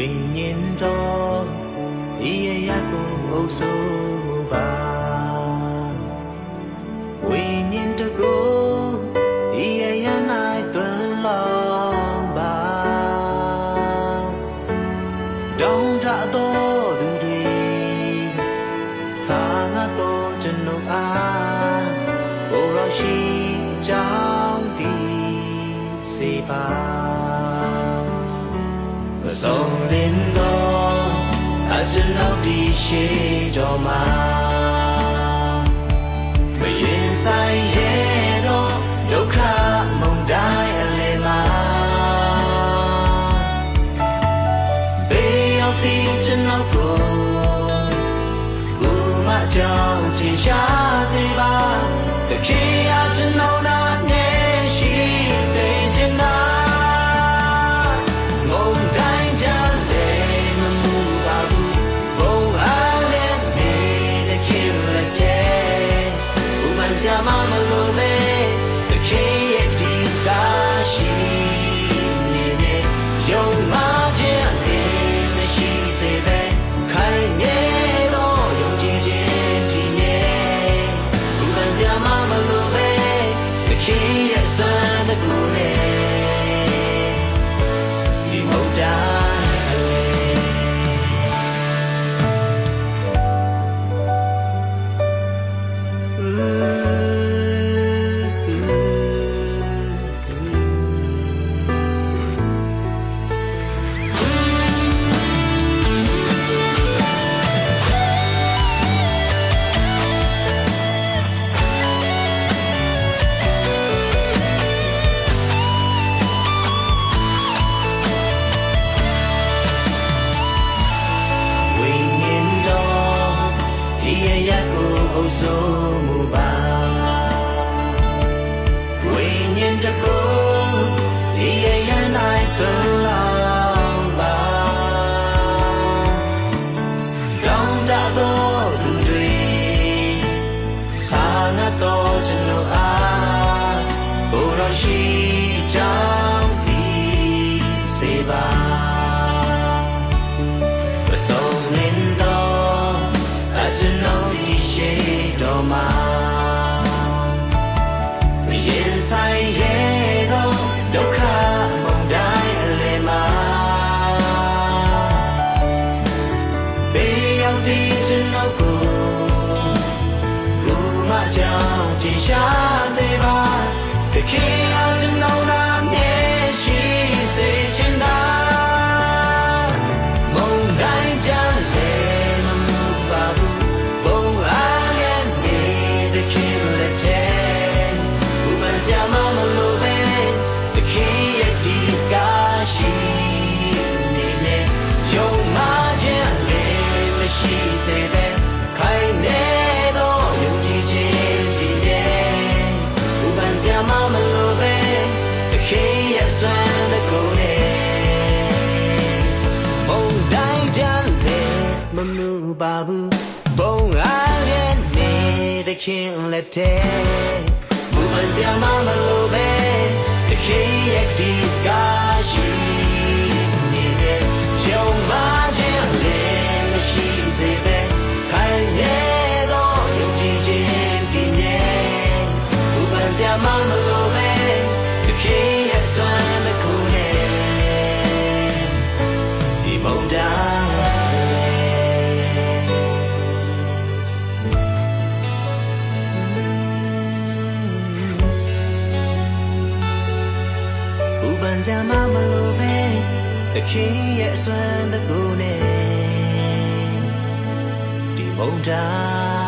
ဉ်တော်ဤရရကိုအုပ်စိုးမူပါဝိညာဉ်တကိုဤရရ၌သွန်လောင်းပါတောင်းတတော်သူတွေစာငါတော်ကျွန်ုပ်အားဘိုးတော်ရှိကြောင်းတည်စေပါမ ဆုံးလင်းတော့အကျွန်ုပ်ဒီရှိတော်မှာမရင်ဆိုင်ရတော့ဒုက္ခမုန်တိုင်းအလေမှာဘေးရောက်ဒီကျွန်ုပ်ကိုဘူးမကြောင့်ထင်ရှားစေပါတခင် စေတဲ့ခိုင်နေတော့ယုံကြည်ခြင်းဒီနေဘုမစရာမမလို့ပဲတခင်ရဲ့ဆွမ်းတဲ့ကိုယ်နဲ့မုန်တိုင်းကြလည်းမမှုပါဘူးဘုံအားလည်းနေတဲ့ခင်လက်ထဲဘူမစရာမမလို့ပဲတခင်ရဲ့ဒီ စရာမမလို့ပဲတခင်ရဲ့အစွမ်းတကူနဲ့ဒီမုန်တိုင်း